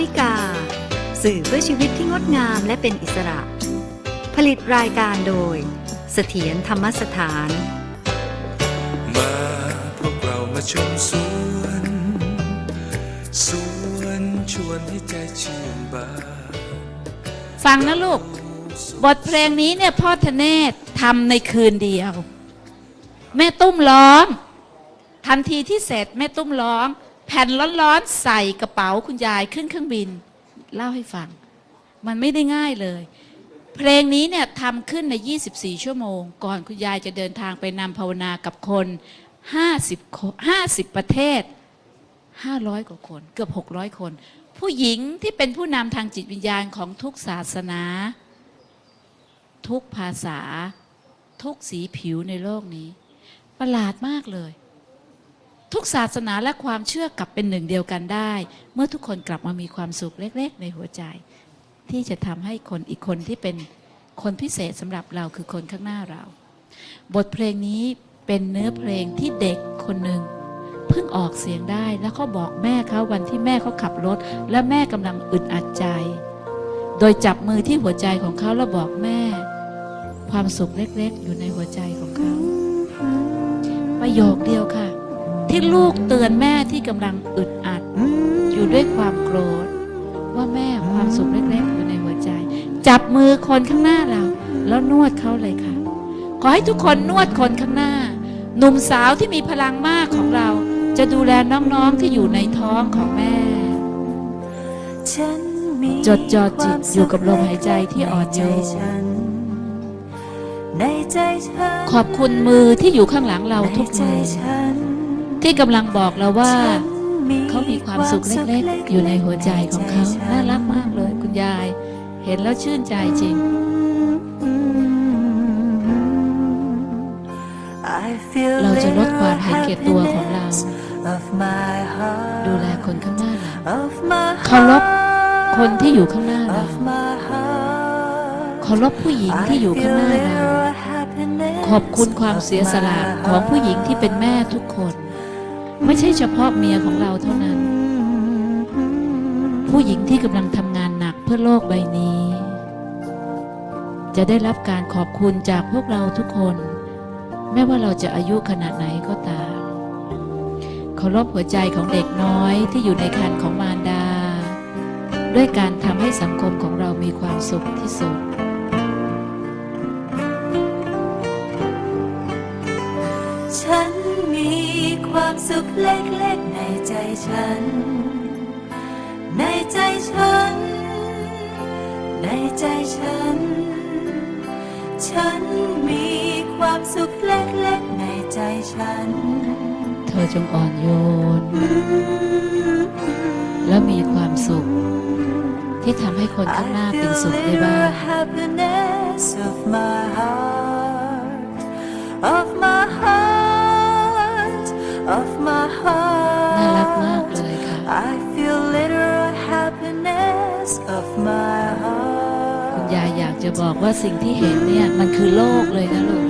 วิกา สื่อเพื่อชีวิตที่งดงามและเป็นอิสระ ผลิตรายการโดย เสถียรธรรมสถาน มาพวกเรามาชมสวนสวนชวนให้ใจชื่นบานฟังนะลูก บทเพลงนี้เนี่ยพ่อธเนศทำในคืนเดียว แม่ตุ้มร้อง ทันทีที่เสร็จแม่ตุ้มร้อง แผ่นร้อนๆใส่กระเป๋าคุณยายขึ้นเครื่องบิน เล่าให้ฟัง มันไม่ได้ง่ายเลย เพลงนี้เนี่ยทำขึ้นใน 24 ชั่วโมง ก่อนคุณยายจะเดินทางไปนำภาวนากับคน 50 50 ประเทศ 500 กว่าคน เกือบ 600 คน ผู้หญิงที่เป็นผู้นำทางจิตวิญญาณของทุกศาสนา ทุกภาษา ทุกสีผิวในโลกนี้ ประหลาดมากเลย ทุกศาสนาและความเชื่อกลับเป็นหนึ่งเดียวกันได้ เมื่อทุกคนกลับมามีความสุขเล็ก ๆ ในหัวใจ ที่จะทำให้คนอีกคนที่เป็นคนพิเศษสำหรับเราคือคนข้างหน้าเรา บทเพลงนี้เป็นเนื้อเพลงที่เด็กคนหนึ่งเพิ่งออกเสียงได้แล้วเขาบอกแม่เขาวันที่แม่เขาขับรถ และแม่กำลังอึดอัดใจ โดยจับมือที่หัวใจของเขาแล้วบอกแม่ ความสุขเล็กๆ อยู่ในหัวใจของเขาประโยคเดียวค่ะ ที่ลูกเตือนแม่ที่กำลังอึดอัด อยู่ด้วยความโกรธ ว่าแม่ความสุขเล็กๆอยู่ในหัวใจ จับมือคนข้างหน้าเรา แล้วนวดเขาเลยค่ะ ขอให้ทุกคนนวดคนข้างหน้า หนุ่มสาวที่มีพลังมากของเรา จะดูแลน้องๆที่อยู่ในท้องของแม่ จดจ่อจิตอยู่กับลมหายใจที่อ่อนโยนในใจฉันขอบคุณมือที่อยู่ข้างหลังเราทุกในใจมือฉัน ที่กำลังบอกเราว่าฉันเขามีความสุขเล็กๆ อยู่ในหัวใจของเขา น่ารักมากเลยคุณยาย เห็นแล้วชื่นใจจริง I feel เราจะลดความเห็นแก่ตัวของเรา of my heart ดูแลคนข้างหน้าเรา of my เคารพคนที่อยู่ข้างหน้าเรา of my heart เคารพผู้หญิงที่อยู่ข้างหน้าเราขอบคุณความเสียสละของผู้หญิงที่เป็นแม่ทุกคน ไม่ใช่เฉพาะเมียของเราเท่านั้น ผู้หญิงที่กำลังทำงานหนักเพื่อโลกใบนี้ จะได้รับการขอบคุณจากพวกเราทุกคน ไม่ว่าเราจะอายุขนาดไหนก็ตามเคารพหัวใจของเด็กน้อยที่อยู่ในครรภ์ของมารดา ด้วยการทำให้สังคมของเรามีความสุขที่สุดฉัน ความสุขเล็กๆในใจฉัน ในใจฉัน ในใจฉัน ฉันมีความสุขเล็กๆในใจฉัน เธอจงอ่อนโยน และมีความสุข ที่ทำให้คนข้างหน้าเป็นสุขได้บ้าง happiness of my heart of my heart of my heart น่ารักมากเลยค่ะ I feel literal happiness of my คุณ heart ยายอยากจะบอกว่าสิ่งที่เห็นเนี่ย มันคือโลกเลยนะลูก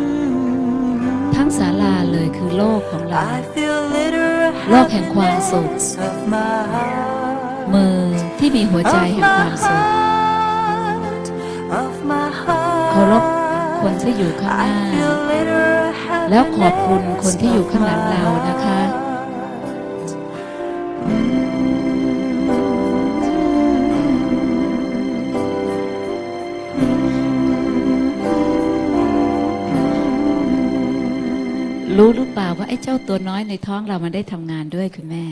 ทั้งศาลาเลยคือโลกของเรา I feel literal โลกแห่งความสุข happiness of my heart มือที่มีหัวใจ of แห่งความ my สุข heart of my heart เคารพคนที่อยู่ข้างหน้า I feel literal แล้วขอบคุณคนที่อยู่ข้างหลังเรานะคะรู้หรือเปล่าว่าไอ้เจ้าตัวน้อยในท้องเรามันได้ทำงานด้วยคุณแม่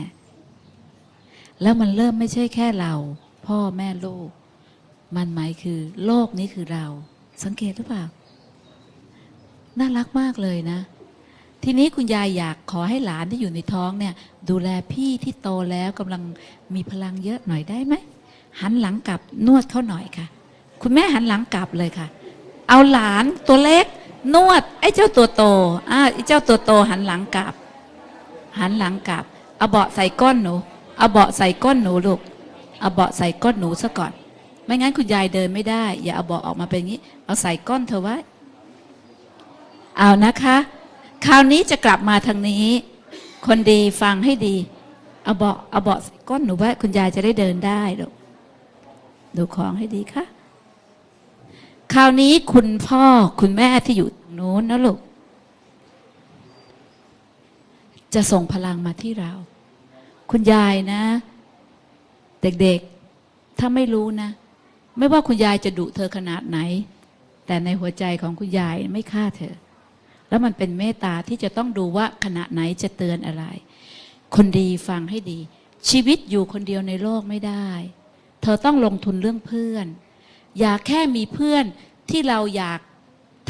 แล้วมันเริ่มไม่ใช่แค่เรา พ่อแม่ลูก มันหมายคือ โลกนี้คือเรา สังเกตหรือเปล่า น่ารักมากเลยนะ ทีนี้คุณยายอยากขอให้หลานที่อยู่ในท้องเนี่ย ดูแลพี่ที่โตแล้วกำลังมีพลังเยอะหน่อยได้ไหมหันหลังกลับนวดเขาหน่อยค่ะ คุณแม่หันหลังกลับเลยค่ะ เอาหลานตัวเล็ก นวด ไอ้เจ้าตัวโตอ่าไอ้เจ้าตัวโตหันหลังกลับ หันหลังกลับ เอาเบาะใส่ก้นหนู เอาเบาะใส่ก้นหนูลูก เอาเบาะใส่ก้นหนูซะก่อน ไม่งั้นคุณยายเดินไม่ได้ อย่าเอาเบาะออกมาเป็นอย่างนี้ เอาใส่ก้นเธอไว้ เอานะคะ คราวนี้จะกลับมาทางนี้ คนดีฟังให้ดี เอาเบาะเอาเบาะก้นหนูไว้คุณยายจะได้เดินได้ลูกดูของให้ดีค่ะ คราวนี้คุณพ่อคุณแม่ที่อยู่ตรงนู้นนะลูก จะส่งพลังมาที่เรา คุณยายนะ เด็กๆ ถ้าไม่รู้นะ ไม่ว่าคุณยายจะดุเธอขนาดไหน แต่ในหัวใจของคุณยายไม่ฆ่าเธอ แล้วมันเป็นเมตตาที่จะต้องดูว่าขณะไหนจะเตือนอะไร คนดีฟังให้ดี ชีวิตอยู่คนเดียวในโลกไม่ได้ เธอต้องลงทุนเรื่องเพื่อน อย่าแค่มีเพื่อนที่เราอยาก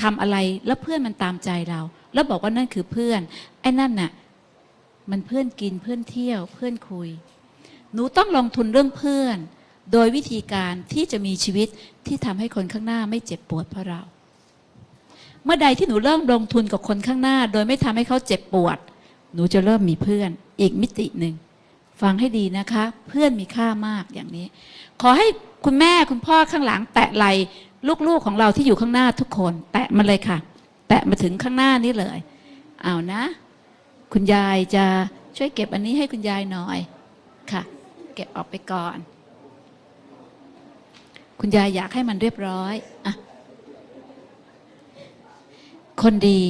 ทำอะไรแล้วเพื่อนมันตามใจเรา แล้วบอกว่านั่นคือเพื่อน ไอ้นั่นน่ะมันเพื่อนกินเพื่อนเที่ยวเพื่อนคุย หนูต้องลงทุนเรื่องเพื่อน โดยวิธีการที่จะมีชีวิตที่ทำให้คนข้างหน้าไม่เจ็บปวดเพราะเรา เมื่อใดที่หนูเริ่มลงทุนกับคนข้างหน้า โดยไม่ทำให้เขาเจ็บปวด หนูจะเริ่มมีเพื่อน อีกมิติหนึ่งฟังให้ดีนะคะ เพื่อนมีค่ามากอย่างนี้ ขอให้คุณแม่คุณพ่อข้างหลัง แตะไหลลูกๆของเราที่อยู่ข้างหน้าทุกคน แตะมาเลยค่ะ แตะมาถึงข้างหน้านี้เลยเอานะ คุณยายจะช่วยเก็บอันนี้ให้คุณยายหน่อยค่ะ เก็บออกไปก่อน คุณยายอยากให้มันเรียบร้อยอะ คนดี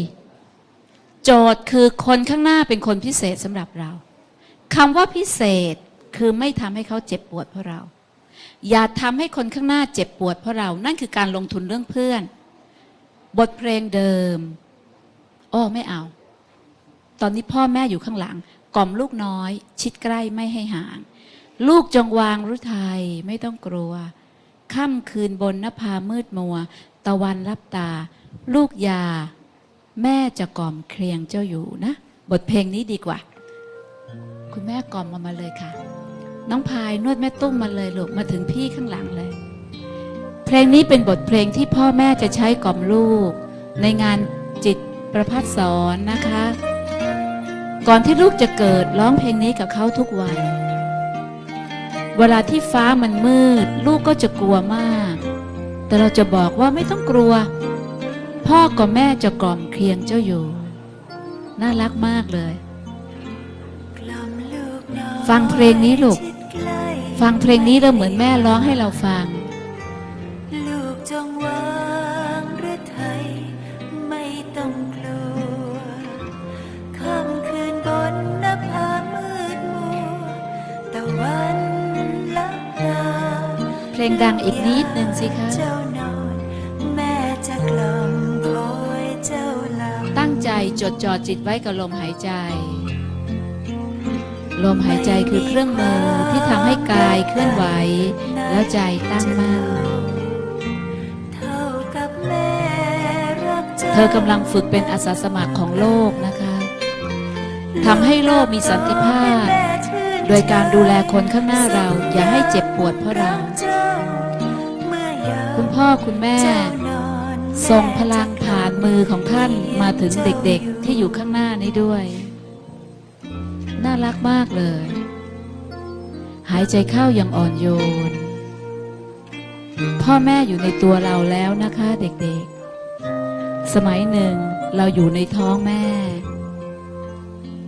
โจทย์คือคนข้างหน้าเป็นคนพิเศษสำหรับเราคำว่าพิเศษคือไม่ทำให้เขาเจ็บปวดเพราะเรา อย่าทำให้คนข้างหน้าเจ็บปวดเพราะเรา นั่นคือการลงทุนเรื่องเพื่อน บทเพลงเดิมอ้อไม่เอา ตอนนี้พ่อแม่อยู่ข้างหลัง กล่อมลูกน้อย ชิดใกล้ไม่ให้ห่าง ลูกจงวางรุทัยไม่ต้องกลัวค่ำคืนบนนภามืดมัว ตะวันรับตา ลูกยา แม่จะกล่อมเคลียงเจ้าอยู่นะ บทเพลงนี้ดีกว่า คุณแม่กล่อมมามาเลยค่ะ น้องพายนวดแม่ตุ้มมาเลยลูกมาถึงพี่ข้างหลังเลย เพลงนี้เป็นบทเพลงที่พ่อแม่จะใช้กล่อมลูก ในงานจิตประพัฒสอนนะคะ ก่อนที่ลูกจะเกิดร้องเพลงนี้กับเขาทุกวัน เวลาที่ฟ้ามันมืด ลูกก็จะกลัวมาก แต่เราจะบอกว่าไม่ต้องกลัว พ่อกับแม่จะกล่อมเคียงเจ้าอยู่ น่ารักมากเลย ฟังเพลงนี้ลูก ฟังเพลงนี้แล้วเหมือนแม่ร้องให้เราฟัง ลูกจงวางหรือไทยไม่ต้องกลัวค่ำคืนบนนภามืดมัวตะวันลับตาเพลงดังอีกนิดนึงสิคะ จจดจ่อจิตไว้กับลมหายใจ ลมหายใจคือเครื่องมือที่ทำให้กายเคลื่อนไหว แล้วใจตั้งมั่นเธอกำลังฝึกเป็นอาสาสมัครของโลกนะคะทำให้โลกมีสันติภาพ โดยการดูแลคนข้างหน้าเราอย่าให้เจ็บปวดเพราะเรา คุณพ่อคุณแม่ ส่งพลังผ่านมือของท่านมาถึงเด็กๆที่อยู่ข้างหน้านี้ด้วย น่ารักมากเลย หายใจเข้าอย่างอ่อนโยน พ่อแม่อยู่ในตัวเราแล้วนะคะเด็กๆ สมัยหนึ่งเราอยู่ในท้องแม่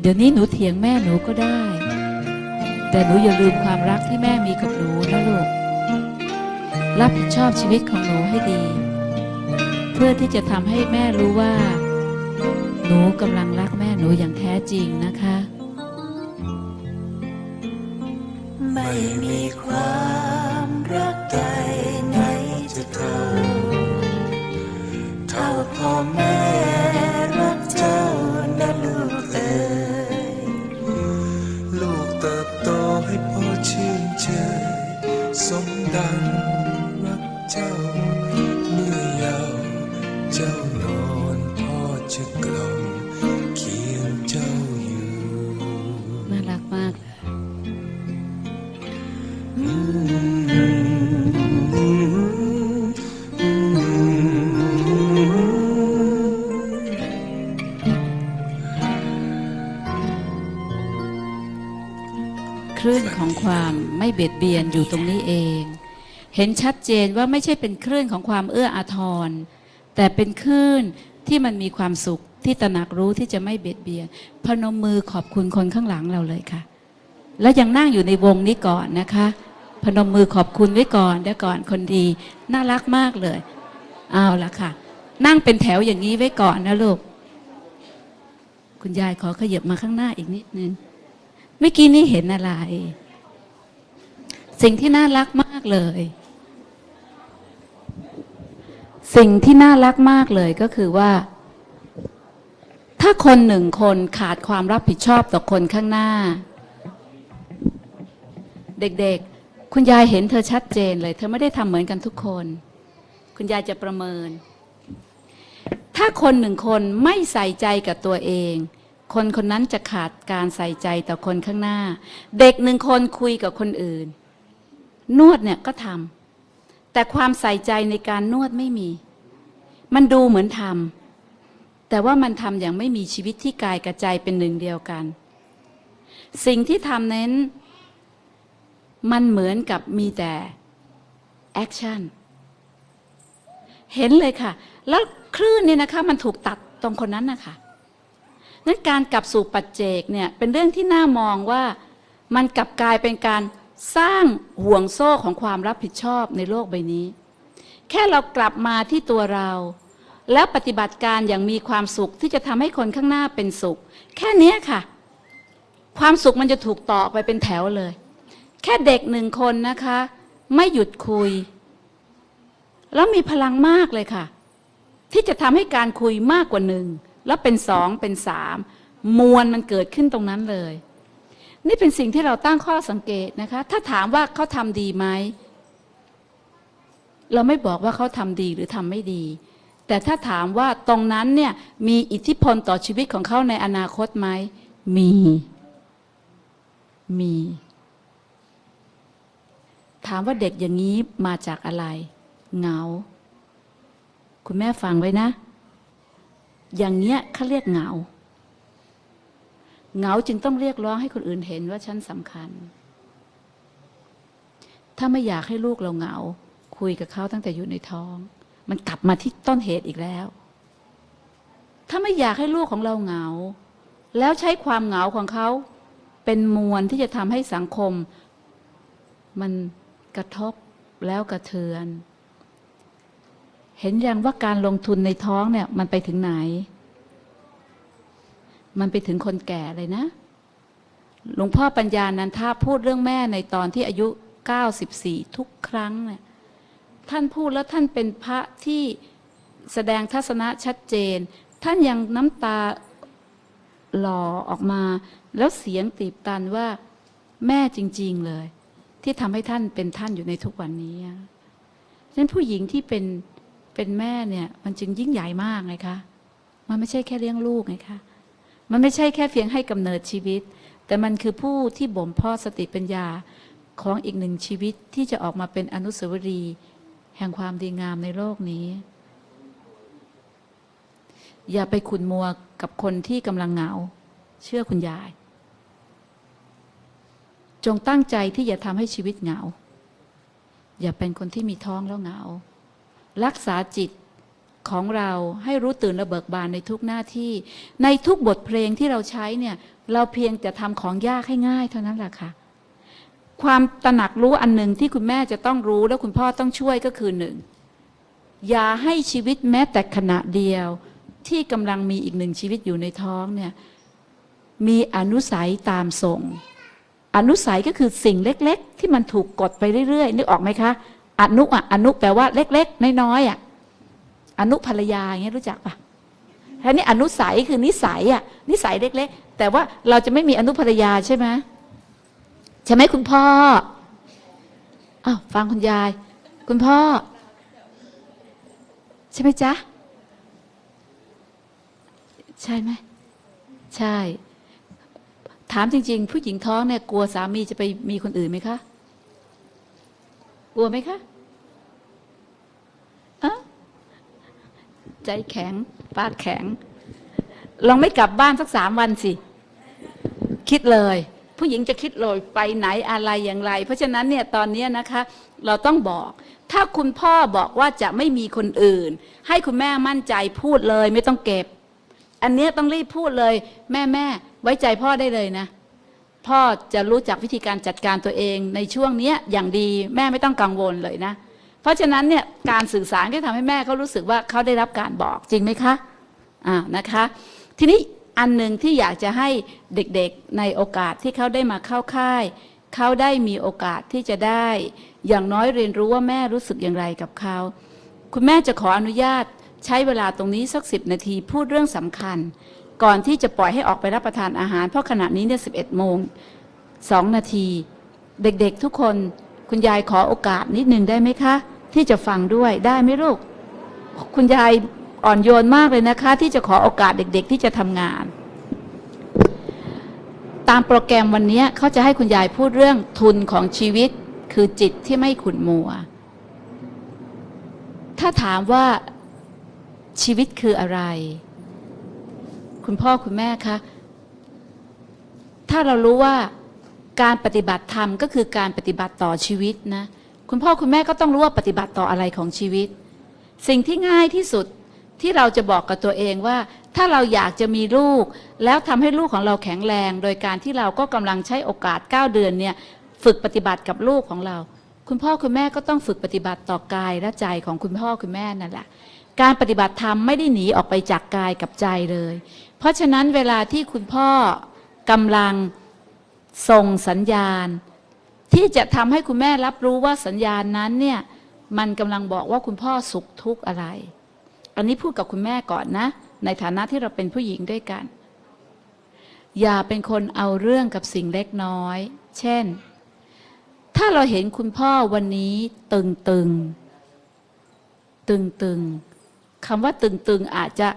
เดี๋ยวนี้หนูเถียงแม่หนูก็ได้ แต่หนูอย่าลืมความรักที่แม่มีกับหนูนะลูก รับผิดชอบชีวิตของหนูให้ดีเพื่อที่จะทำให้แม่รู้ว่า หนูกำลังรักแม่หนูอย่างแท้จริงนะคะ ไม่มีความรักใดไหนจะเท่าเท่าพ่อแม่รักเจ้านะลูกเอ๋ยลูกเติบโตให้พ่อชื่นใจสมดังรักเจ้า เบียนอยู่ตรงนี้เอง เห็นชัดเจนว่าไม่ใช่เป็นคลื่นของความเอื้ออาทร แต่เป็นคลื่นที่มันมีความสุขที่ตระหนักรู้ที่จะไม่เบียดเบียน พนมมือขอบคุณคนข้างหลังเราเลยค่ะ แล้วยังนั่งอยู่ในวงนี้ก่อนนะคะ พนมมือขอบคุณไว้ก่อนเดี๋ยวก่อนคนดี น่ารักมากเลย เอาละค่ะ นั่งเป็นแถวอย่างนี้ไว้ก่อนนะลูก คุณยายขอขยับมาข้างหน้าอีกนิดนึงเมื่อกี้นี้เห็นอะไร สิ่งที่น่ารักมากเลย สิ่งที่น่ารักมากเลยก็คือว่า ถ้าคนหนึ่งคนขาดความรับผิดชอบต่อคนข้างหน้า เด็กๆ คุณยายเห็นเธอชัดเจนเลย เธอไม่ได้ทำเหมือนกันทุกคน คุณยายจะประเมิน ถ้าคนหนึ่งคนไม่ใส่ใจกับตัวเองคนคนนั้นจะขาดการใส่ใจต่อคนข้างหน้า เด็กหนึ่งคนคุยกับคนอื่น นวดเนี่ยก็ทำแต่ความใส่ใจในการนวดไม่มี มันดูเหมือนทำแต่ว่ามันทำอย่างไม่มีชีวิตที่กายกับใจเป็นหนึ่งเดียวกัน สิ่งที่ทำนั้นมันเหมือนกับมีแต่แอคชั่นเห็นเลยค่ะ แล้วคลื่นเนี่ยนะคะมันถูกตัดตรงคนนั้นนะคะนั้นการกลับสู่ปัจเจกเนี่ยเป็นเรื่องที่น่ามองว่ามันกลับกลายเป็นการ สร้างห่วงโซ่ของความรับผิดชอบในโลกใบนี้ แค่เรากลับมาที่ตัวเรา แล้วปฏิบัติการอย่างมีความสุขที่จะทำให้คนข้างหน้าเป็นสุข แค่นี้ค่ะ ความสุขมันจะถูกต่อไปเป็นแถวเลย แค่เด็กหนึ่งคนนะคะ ไม่หยุดคุย แล้วมีพลังมากเลยค่ะ ที่จะทำให้การคุยมากกว่าหนึ่งแล้วเป็นสองเป็นสามมวลมันเกิดขึ้นตรงนั้นเลย นี่เป็นสิ่งที่เราตั้งข้อสังเกตนะคะ ถ้าถามว่าเขาทำดีไหม เราไม่บอกว่าเขาทำดีหรือทำไม่ดี แต่ถ้าถามว่าตรงนั้นเนี่ยมีอิทธิพลต่อชีวิตของเขาในอนาคตไหม มี มี ถามว่าเด็กอย่างนี้มาจากอะไร เงา คุณแม่ฟังไว้นะ อย่างเนี้ยเขาเรียกเหงา เหงาจึงต้องเรียกร้องให้คนอื่นเห็นว่าฉันสำคัญ ถ้าไม่อยากให้ลูกเราเหงา คุยกับเขาตั้งแต่อยู่ในท้อง มันกลับมาที่ต้นเหตุอีกแล้ว ถ้าไม่อยากให้ลูกของเราเหงา แล้วใช้ความเหงาของเขา เป็นมวลที่จะทำให้สังคม มันกระทบแล้วกระเทือน เห็นยังว่าการลงทุนในท้องเนี่ย มันไปถึงไหน มันไปถึงคนแก่เลยนะ หลวงพ่อปัญญานันทาพูดเรื่องแม่ในตอนที่อายุ 94 ทุกครั้งเนี่ยท่านพูดแล้วท่านเป็นพระที่แสดงทัศนะชัดเจน ท่านยังน้ำตาหล่อออกมา แล้วเสียงตีบตันว่าแม่จริง ๆเลย ที่ทำให้ท่านเป็นท่านอยู่ในทุกวันนี้ฉะนั้นผู้หญิงที่เป็นเป็นแม่เนี่ย มันจึงยิ่งใหญ่มากไงคะ มันไม่ใช่แค่เลี้ยงลูกไงคะ มันไม่ใช่แค่เพียงให้กำเนิดชีวิต แต่มันคือผู้ที่บ่มเพาะสติปัญญาของอีกหนึ่งชีวิตที่จะออกมาเป็นอนุสาวรีย์แห่งความดีงามในโลกนี้ อย่าไปขุนมัวกับคนที่กำลังเหงา เชื่อคุณยาย จงตั้งใจที่อย่าทำให้ชีวิตเหงา อย่าเป็นคนที่มีท้องแล้วเหงา รักษาจิต ของเราให้รู้ตื่นระเบิกบานในทุกหน้าที่ ในทุกบทเพลงที่เราใช้เนี่ย เราเพียงแต่ทำของยากให้ง่ายเท่านั้นแหละค่ะ ความตระหนักรู้อันหนึ่งที่คุณแม่จะต้องรู้และคุณพ่อต้องช่วยก็คือหนึ่งอย่าให้ชีวิตแม้แต่ขณะเดียว ที่กำลังมีอีกหนึ่งชีวิตอยู่ในท้องเนี่ยมีอนุสัยตามส่ง อนุสัยก็คือสิ่งเล็ก ๆ ที่มันถูกกดไปเรื่อยๆนึกออกไหมคะอนุอะอนุแปลว่าเล็ก ๆ น้อยๆอะ อนุภรรยาอย่างเงี้ยรู้จักปะแค่นี้อนุสัยคือนิสัยอะนิสัยเล็ก ๆ แต่ว่าเราจะไม่มีอนุภรรยาใช่ไหมใช่ไหมคุณพ่ออ้าวฟังคุณยาย คุณพ่อ ใช่ไหมจ๊ะ ใช่ไหมใช่ ถามจริง ๆ ผู้หญิงท้องเนี่ยกลัวสามีจะไปมีคนอื่นไหมคะ กลัวไหมคะ ใจแข็ง ปากแข็ง ลองไม่กลับบ้านสักสามวันสิ คิดเลย ผู้หญิงจะคิดเลยไปไหนอะไรอย่างไร เพราะฉะนั้นเนี่ยตอนนี้นะคะ เราต้องบอก ถ้าคุณพ่อบอกว่าจะไม่มีคนอื่น ให้คุณแม่มั่นใจพูดเลยไม่ต้องเก็บ อันเนี้ยต้องรีบพูดเลย แม่แม่ไว้ใจพ่อได้เลยนะ พ่อจะรู้จักวิธีการจัดการตัวเองในช่วงเนี้ยอย่างดีแม่ไม่ต้องกังวลเลยนะ เพราะฉะนั้นเนี่ยการสื่อสารก็ทำให้แม่เขารู้สึกว่าเขาได้รับการบอกจริงไหมคะอ่านะคะ ทีนี้อันหนึ่งที่อยากจะให้เด็กๆในโอกาสที่เขาได้มาเข้าค่าย เขาได้มีโอกาสที่จะได้ อย่างน้อยเรียนรู้ว่าแม่รู้สึกอย่างไรกับเขาคุณแม่จะขออนุญาตใช้เวลาตรงนี้สักสิบนาทีพูดเรื่องสำคัญ ก่อนที่จะปล่อยให้ออกไปรับประทานอาหาร เพราะขณะนี้เนี่ยสิบเอ็ดโมงสองนาที เด็กๆทุกคนคุณยายขอโอกาสนิดนึงได้ไหมคะ ที่จะฟังด้วยได้ไหมลูก คุณยายอ่อนโยนมากเลยนะคะ ที่จะขอโอกาสเด็ก ๆ ที่จะทำงาน ตามโปรแกรมวันนี้เขาจะให้คุณยายพูดเรื่องทุนของชีวิต คือจิตที่ไม่ขุ่นมัว ถ้าถามว่าชีวิตคืออะไร คุณพ่อคุณแม่คะถ้าเรารู้ว่าการปฏิบัติธรรมก็คือการปฏิบัติต่อชีวิตนะ คุณพ่อคุณแม่ก็ต้องรู้ว่าปฏิบัติต่ออะไรของชีวิต สิ่งที่ง่ายที่สุดที่เราจะบอกกับตัวเองว่า ถ้าเราอยากจะมีลูก แล้วทำให้ลูกของเราแข็งแรง โดยการที่เราก็กำลังใช้โอกาส 9 เดือนเนี่ยฝึกปฏิบัติกับลูกของเรา คุณพ่อคุณแม่ก็ต้องฝึกปฏิบัติต่อกายและใจของคุณพ่อคุณแม่นั่นแหละการปฏิบัติธรรมไม่ได้หนีออกไปจากกายกับใจเลย เพราะฉะนั้นเวลาที่คุณพ่อกำลังส่งสัญญาณ ที่จะทำให้คุณแม่รับรู้ว่าสัญญาณนั้นเนี่ยมันกำลังบอกว่าคุณพ่อสุขทุกข์อะไร อันนี้พูดกับคุณแม่ก่อนนะ ในฐานะที่เราเป็นผู้หญิงด้วยกัน อย่าเป็นคนเอาเรื่องกับสิ่งเล็กน้อย เช่น ถ้าเราเห็นคุณพ่อวันนี้ตึงตึงตึงตึงคำว่าตึงตึงอาจจะ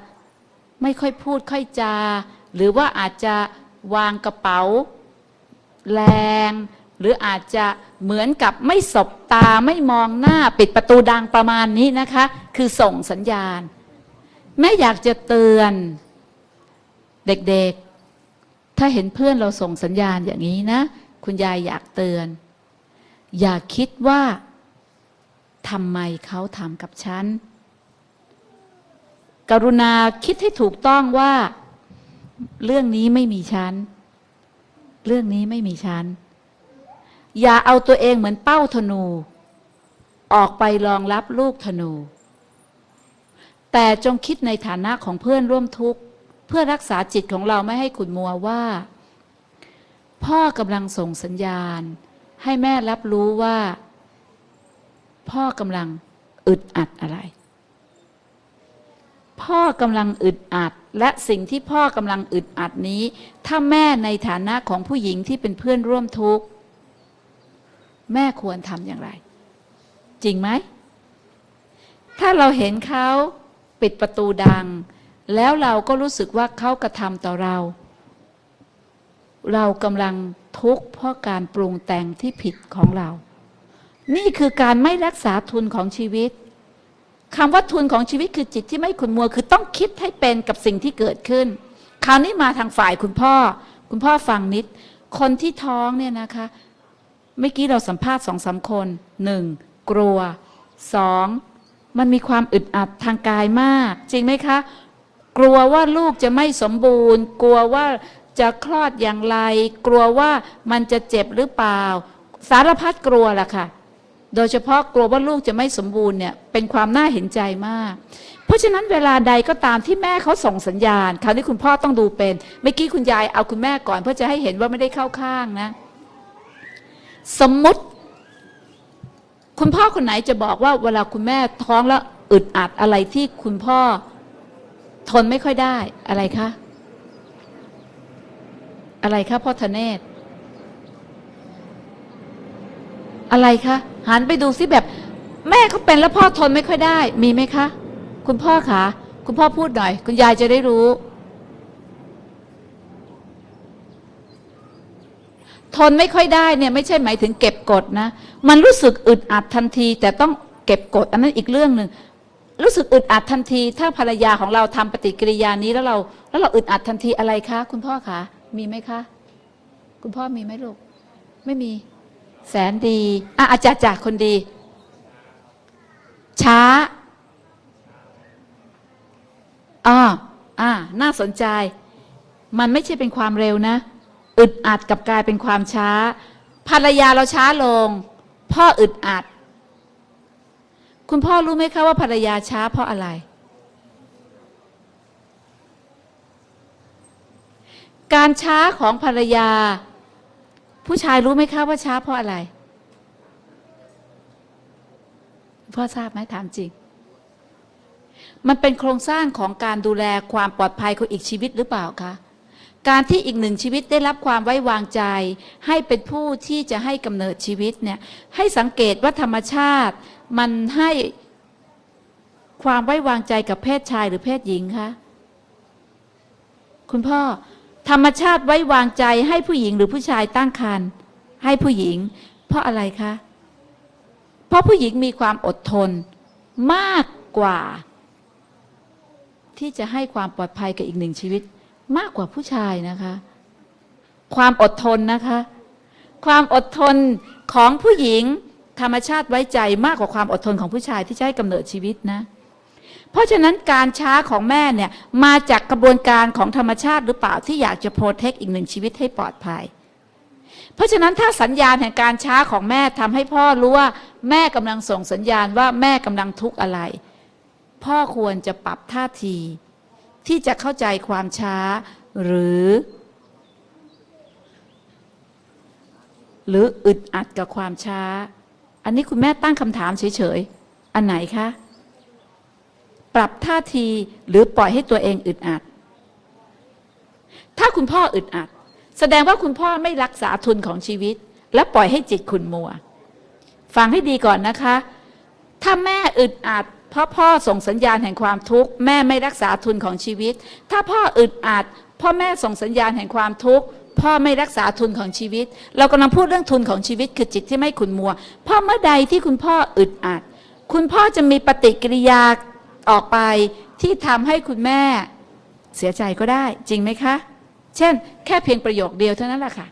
ไม่ค่อยพูดค่อยจา หรือว่าอาจจะวางกระเป๋า แรง รืออาจจะเหมือนกับไม่สบตาไม่มองหน้าปิดประตูดังประมาณนี้นะคะ คือส่งสัญญาณ แม่อยากจะเตือนเด็กๆ ถ้าเห็นเพื่อนเราส่งสัญญาณอย่างนี้นะ คุณยายอยากเตือน อย่าคิดว่าทำไมเขาทำกับฉัน กรุณาคิดให้ถูกต้องว่า เรื่องนี้ไม่มีฉัน เรื่องนี้ไม่มีฉัน อย่าเอาตัวเองเหมือนเป้าธนู ออกไปรองรับลูกธนู แต่จงคิดในฐานะของเพื่อนร่วมทุกข์ เพื่อรักษาจิตของเราไม่ให้ขุนมัวว่า พ่อกำลังส่งสัญญาณ ให้แม่รับรู้ว่า พ่อกำลังอึดอัดอะไร พ่อกำลังอึดอัดและสิ่งที่พ่อกำลังอึดอัดนี้ ถ้าแม่ในฐานะของผู้หญิงที่เป็นเพื่อนร่วมทุกข์ แม่ควรทำอย่างไร จริงไหม ถ้าเราเห็นเขาปิดประตูดัง แล้วเราก็รู้สึกว่าเขากระทำต่อเรา เรากำลังทุกข์เพราะการปรุงแต่งที่ผิดของเรา นี่คือการไม่รักษาทุนของชีวิตคำว่าทุนของชีวิตคือจิตที่ไม่ขุนมัว คือต้องคิดให้เป็นกับสิ่งที่เกิดขึ้น คราวนี้มาทางฝ่ายคุณพ่อ คุณพ่อฟังนิด คนที่ท้องเนี่ยนะคะ เมื่อกี้เราสัมภาษณ์สองสามคนหนึ่งกลัวสองมันมีความอึดอัดทางกายมาก จริงไหมคะ กลัวว่าลูกจะไม่สมบูรณ์ กลัวว่าจะคลอดอย่างไร กลัวว่ามันจะเจ็บหรือเปล่า สารพัดกลัวล่ะค่ะ โดยเฉพาะกลัวว่าลูกจะไม่สมบูรณ์เนี่ยเป็นความน่าเห็นใจมาก เพราะฉะนั้นเวลาใดก็ตามที่แม่เขาส่งสัญญาณ คราวนี้คุณพ่อต้องดูเป็นเมื่อกี้คุณยายเอาคุณแม่ก่อน เพื่อจะให้เห็นว่าไม่ได้เข้าข้างนะ สมมุติ คุณพ่อคนไหนจะบอกว่าเวลาคุณแม่ท้องแล้วอึดอัดอะไรที่คุณพ่อทนไม่ค่อยได้อะไรคะอะไรคะพ่อธเนศอะไรคะหันไปดูซิแบบ แม่เขาเป็นแล้วพ่อทนไม่ค่อยได้ มีไหมคะ คุณพ่อคะคุณพ่อพูดหน่อย คุณยายจะได้รู้ ทนไม่ค่อยได้เนี่ยไม่ใช่หมายถึงเก็บกดนะ มันรู้สึกอึดอัดทันที แต่ต้องเก็บกดอันนั้นอีกเรื่องหนึ่งรู้สึกอึดอัดทันที ถ้าภรรยาของเราทำปฏิกิริยานี้แล้วเราแล้วเราอึดอัดทันทีอะไรคะ คุณพ่อคะมีไหมคะ คุณพ่อมีไหมลูก ไม่มี แสนดีอะอาจารย์จากคนดี ช้าอ่าอ่าน่าสนใจ มันไม่ใช่เป็นความเร็วนะ อึดอัดกับกลายเป็นความช้า ภรรยาเราช้าลง พ่ออึดอัด คุณพ่อรู้ไหมคะว่าภรรยาช้าเพราะอะไร การช้าของภรรยา ผู้ชายรู้ไหมคะว่าช้าเพราะอะไรพ่อทราบไหมถามจริง มันเป็นโครงสร้างของการดูแลความปลอดภัยของอีกชีวิตหรือเปล่าคะ การที่อีกหนึ่งชีวิตได้รับความไว้วางใจ ให้เป็นผู้ที่จะให้กำเนิดชีวิตเนี่ยให้สังเกตว่าธรรมชาติมันให้ความไว้วางใจกับเพศชายหรือเพศหญิงคะคุณพ่อธรรมชาติไว้วางใจให้ผู้หญิงหรือผู้ชายตั้งครรภ์ให้ผู้หญิง เพราะอะไรคะ เพราะผู้หญิงมีความอดทนมากกว่า ที่จะให้ความปลอดภัยกับอีกหนึ่งชีวิต มากกว่าผู้ชายนะคะ ความอดทนนะคะ ความอดทนของผู้หญิงธรรมชาติไว้ใจมากกว่าความอดทนของผู้ชายที่ให้กำเนิดชีวิตนะ เพราะฉะนั้นการช้าของแม่เนี่ยมาจากกระบวนการของธรรมชาติหรือเปล่าที่อยากจะโปรเทคอีกหนึ่งชีวิตให้ปลอดภัย เพราะฉะนั้นถ้าสัญญาณแห่งการช้าของแม่ทำให้พ่อรู้ว่าแม่กำลังส่งสัญญาณว่าแม่กำลังทุกข์อะไร พ่อควรจะปรับท่าที ที่จะเข้าใจความช้า หรือ หรืออึดอัดกับความช้า อันนี้คุณแม่ตั้งคำถามเฉยๆ อันไหนคะ ปรับท่าทีหรือปล่อยให้ตัวเองอึดอัด ถ้าคุณพ่ออึดอัด แสดงว่าคุณพ่อไม่รักษาทุนของชีวิต และปล่อยให้จิตขุ่นมัว ฟังให้ดีก่อนนะคะ ถ้าแม่อึดอัด เพราะพ่อส่งสัญญาณแห่งความทุกข์แม่ไม่รักษาทุนของชีวิต ถ้าพ่ออึดอัดพ่อแม่ส่งสัญญาณแห่งความทุกข์พ่อไม่รักษาทุนของชีวิต เรากำลังพูดเรื่องทุนของชีวิตคือจิตที่ไม่ขุนมัวพราะเมื่อใดที่คุณพ่ออึดอัด คุณพ่อจะมีปฏิกิริยาออกไปที่ทำให้คุณแม่เสียใจก็ได้ จริงไหมคะ เช่น แค่เพียงประโยคเดียวเท่านั้นแหละค่ะ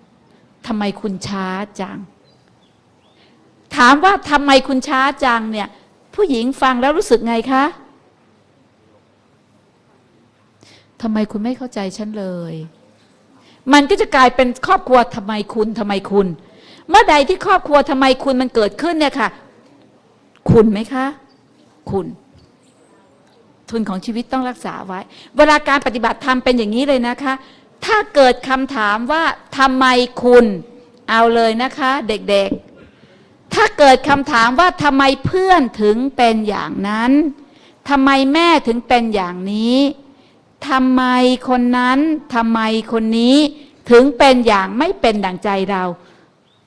ทำไมคุณช้าจัง ถามว่าทำไมคุณช้าจังเนี่ย ผู้หญิงฟังแล้วรู้สึกไงคะทำไมคุณไม่เข้าใจฉันเลย มันก็จะกลายเป็นครอบครัวทำไมคุณทำไมคุณ เมื่อใดที่ครอบครัวทำไมคุณมันเกิดขึ้นเนี่ยค่ะ คุณไหมคะ คุณ ทุนของชีวิตต้องรักษาไว้ เวลาการปฏิบัติธรรมเป็นอย่างนี้เลยนะคะ ถ้าเกิดคำถามว่าทำไมคุณ เอาเลยนะคะ เด็กๆ ถ้าเกิดคำถามว่าทำไมเพื่อนถึงเป็นอย่างนั้นทำไมแม่ถึงเป็นอย่างนี้ทำไมคนนั้นทำไมคนนี้ถึงเป็นอย่างไม่เป็นดั่งใจเรา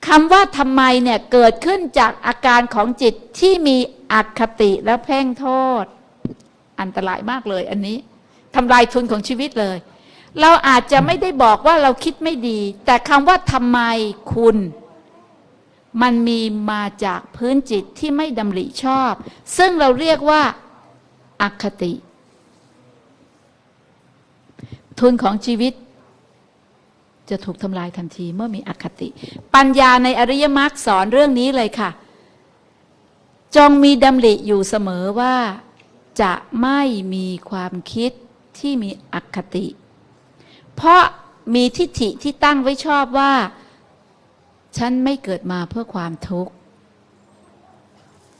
คำว่าทำไมเนี่ยเกิดขึ้นจากอาการของจิตที่มีอคติและเพ่งโทษ อันตรายมากเลยอันนี้ทำลายทุนของชีวิตเลย เราอาจจะไม่ได้บอกว่าเราคิดไม่ดี แต่คำว่าทำไมคุณ มันมีมาจากพื้นจิตที่ไม่ดำริชอบ ซึ่งเราเรียกว่าอคติ ทุนของชีวิต จะถูกทำลายทันทีเมื่อมีอคติ ปัญญาในอริยมรรคสอนเรื่องนี้เลยค่ะ จงมีดำริอยู่เสมอว่า จะไม่มีความคิดที่มีอคติ เพราะมีทิฏฐิที่ตั้งไว้ชอบว่า ฉันไม่เกิดมาเพื่อความทุกข์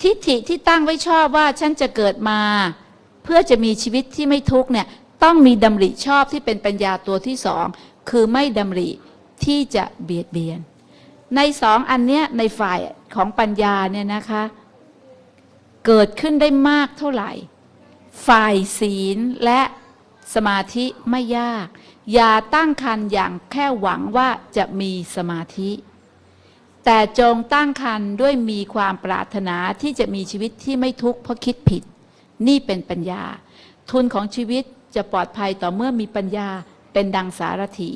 ทิฏฐิที่ตั้งไว้ชอบว่าฉันจะเกิดมาเพื่อจะมีชีวิตที่ไม่ทุกข์เนี่ยต้องมีดำริชอบที่เป็นปัญญาตัวที่สองคือไม่ดำริที่จะเบียดเบียน ในสองอันเนี้ยในฝ่ายของปัญญาเนี่ยนะคะ เกิดขึ้นได้มากเท่าไหร่ ฝ่ายศีลและสมาธิไม่ยาก อย่าตั้งคันอย่างแค่หวังว่าจะมีสมาธิ แต่จงตั้งคันด้วยมีความปรารถนาที่จะมีชีวิตที่ไม่ทุกข์เพราะคิดผิด นี่เป็นปัญญา ทุนของชีวิตจะปลอดภัยต่อเมื่อมีปัญญาเป็นดังสารถี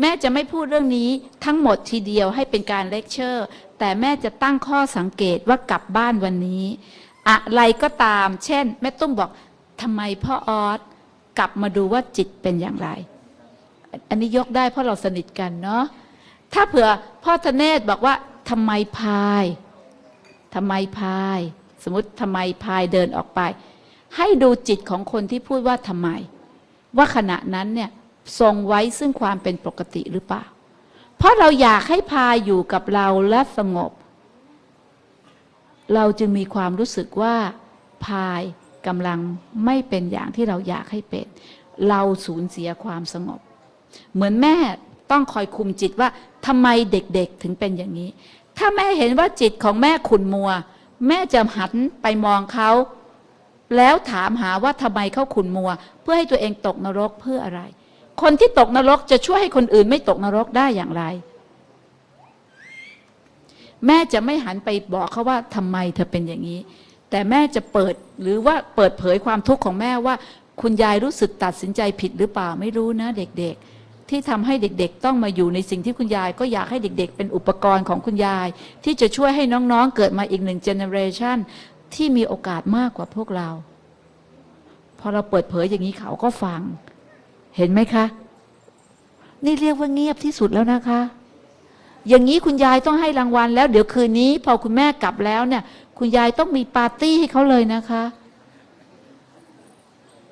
แม่จะไม่พูดเรื่องนี้ทั้งหมดทีเดียวให้เป็นการเลคเชอร์ แต่แม่จะตั้งข้อสังเกตว่ากลับบ้านวันนี้ อะไรก็ตาม เช่น แม่ตุ้มบอกทำไมพ่อออสกลับมาดูว่าจิตเป็นอย่างไร อันนี้ยกได้เพราะเราสนิทกันเนาะ ถ้าเผื่อพ่อธเนศบอกว่าทำไมพายทำไมพาย สมมติทำไมพายเดินออกไป ให้ดูจิตของคนที่พูดว่าทำไม ว่าขณะนั้นเนี่ยทรงไว้ซึ่งความเป็นปกติหรือเปล่า เพราะเราอยากให้พายอยู่กับเราและสงบ เราจึงมีความรู้สึกว่าพายกำลังไม่เป็นอย่างที่เราอยากให้เป็น เราสูญเสียความสงบ เหมือนแม่ ต้องคอยคุมจิตว่าทำไมเด็กๆถึงเป็นอย่างนี้ ถ้าแม่เห็นว่าจิตของแม่ขุนมัว แม่จะหันไปมองเขา แล้วถามหาว่าทำไมเขาขุนมัว เพื่อให้ตัวเองตกนรกเพื่ออะไร คนที่ตกนรกจะช่วยให้คนอื่นไม่ตกนรกได้อย่างไร แม่จะไม่หันไปบอกเขาว่าทำไมเธอเป็นอย่างนี้ แต่แม่จะเปิดหรือว่าเปิดเผยความทุกข์ของแม่ว่า คุณยายรู้สึกตัดสินใจผิดหรือเปล่าไม่รู้นะ เด็ก ๆ ที่ทำให้เด็กๆ ต้องมาอยู่ในสิ่งที่คุณยาย ก็อยากให้เด็ก ๆ เป็นอุปกรณ์ของคุณยาย ที่จะช่วยให้น้องๆ เกิดมาอีกหนึ่งเจเนอเรชันที่มีโอกาสมากกว่าพวกเรา พอเราเปิดเผยอย่างนี้เขาก็ฟัง เห็นไหมคะ นี่เรียกว่าเงียบที่สุดแล้วนะคะ อย่างนี้คุณยายต้องให้รางวัล แล้วเดี๋ยวคืนนี้ พอคุณแม่กลับแล้วเนี่ย คุณยายต้องมีปาร์ตี้ให้เขาเลยนะคะ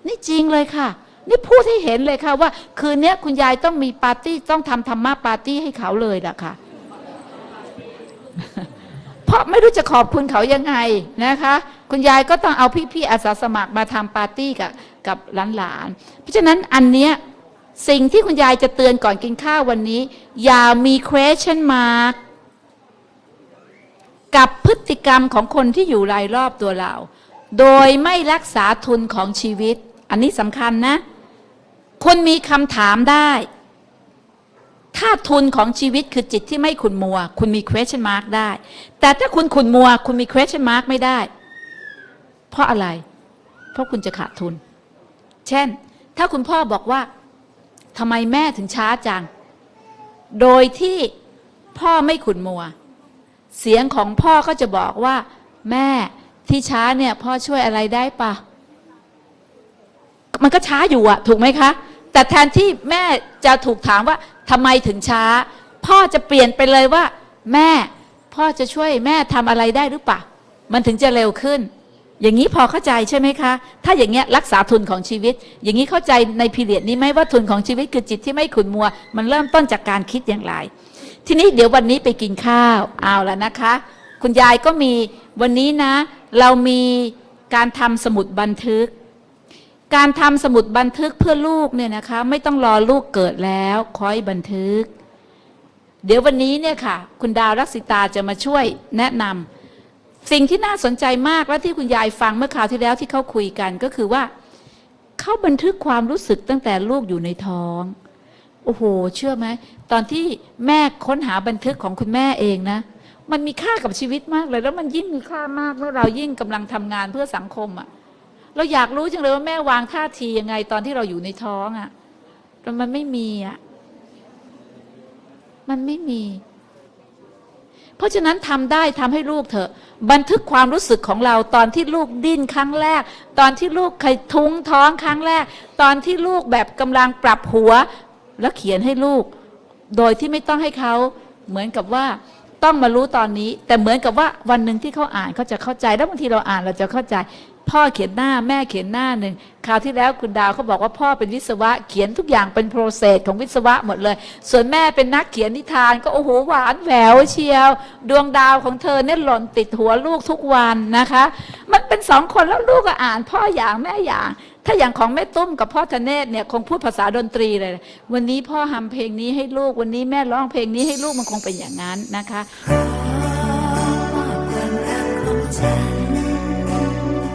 นี่จริงเลยค่ะ นี่พูดให้เห็นเลยค่ะว่า คืนนี้คุณยายต้องมีปาร์ตี้ต้องทำธรรมะปาร์ตี้ให้เขาเลยล่ะค่ะ เพราะไม่รู้จะขอบคุณเขายังไงนะคะ คุณยายก็ต้องเอาพี่ๆอาสาสมัครมาทำปาร์ตี้กับกับหลานๆเพราะฉะนั้นอันเนี้ยสิ่งที่คุณยายจะเตือนก่อนกินข้าววันนี้ อย่ามี question mark กับพฤติกรรมของคนที่อยู่รายรอบตัวเรา โดยไม่รักษาทุนของชีวิต อันนี้สำคัญนะ คุณมีคำถามได้ถ้าทุนของชีวิตคือจิตที่ไม่ขุนมัว คุณมี question mark ได้ แต่ถ้าคุณขุนมัว คุณมี question mark ไม่ได้ เพราะอะไร เพราะคุณจะขาดทุน เช่น ถ้าคุณพ่อบอกว่าทำไมแม่ถึงช้าจัง โดยที่พ่อไม่ขุนมัว เสียงของพ่อก็จะบอกว่า แม่ที่ช้าเนี่ย พ่อช่วยอะไรได้ปะมันก็ช้าอยู่อะถูกไหมคะ แต่แทนที่แม่จะถูกถามว่าทำไมถึงช้า พ่อจะเปลี่ยนไปเลยว่า แม่ พ่อจะช่วยแม่ทำอะไรได้หรือเปล่ามันถึงจะเร็วขึ้น อย่างนี้พอเข้าใจใช่ไหมคะ ถ้าอย่างเงี้ยรักษาทุนของชีวิต อย่างนี้เข้าใจในพีเรียดนี้ไหมว่าทุนของชีวิตคือจิตที่ไม่ขุนมัว มันเริ่มต้นจากการคิดอย่างไร ทีนี้เดี๋ยววันนี้ไปกินข้าวเอาแล้วนะคะ คุณยายก็มีวันนี้นะ เรามีการทำสมุดบันทึก การทำสมุดบันทึกเพื่อลูกเนี่ยนะคะ ไม่ต้องรอลูกเกิดแล้วคอยบันทึก เดี๋ยววันนี้เนี่ยค่ะ คุณดาวรักษิตาจะมาช่วยแนะนำสิ่งที่น่าสนใจมากและที่คุณยายฟังเมื่อคราวที่แล้วที่เขาคุยกันก็คือว่าเขาบันทึกความรู้สึกตั้งแต่ลูกอยู่ในท้องโอ้โห เชื่อไหม ตอนที่แม่ค้นหาบันทึกของคุณแม่เองนะ มันมีค่ากับชีวิตมากเลย แล้วมันยิ่งมีค่ามากเมื่อเรายิ่งกำลังทำงานเพื่อสังคมอะ่ะ เราอยากรู้จังเลยว่าแม่วางท่าทียังไงตอนที่เราอยู่ในท้องอะ่ะแต่มันไม่มีอะ่ะ มันไม่มี เพราะฉะนั้นทำได้ทำให้ลูกเถอะ บันทึกความรู้สึกของเราตอนที่ลูกดิ้นครั้งแรก ตอนที่ลูกเคยทุ้งท้องครั้งแรก ตอนที่ลูกแบบกำลังปรับหัว แล้วเขียนให้ลูก โดยที่ไม่ต้องให้เขาเหมือนกับว่าต้องมารู้ตอนนี้ แต่เหมือนกับว่าวันหนึ่งที่เขาอ่านเขาจะเข้าใจ แล้วบางทีเราอ่านเราจะเข้าใจ พ่อเขียนหน้าแม่เขียนหน้าหนึ่งคราวที่แล้วคุณดาวเขาบอกว่าพ่อเป็นวิศวะเขียนทุกอย่างเป็นโปรเซสของวิศวะหมดเลย ส่วนแม่เป็นนักเขียนนิทานก็โอ้โหหวานแหววเชียว ดวงดาวของเธอเนี่ยหล่นติดหัวลูกทุกวันนะคะ มันเป็นสองคนแล้วลูกก็อ่าน พ่ออย่างแม่อย่าง ถ้าอย่างของแม่ตุ้มกับพ่อธเนศเนี่ยคงพูดภาษาดนตรีเลย วันนี้พ่อทำเพลงนี้ให้ลูกวันนี้แม่ร้องเพลงนี้ให้ลูกมันคงเป็นอย่างนั้นนะคะ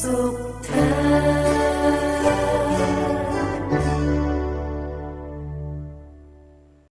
สุข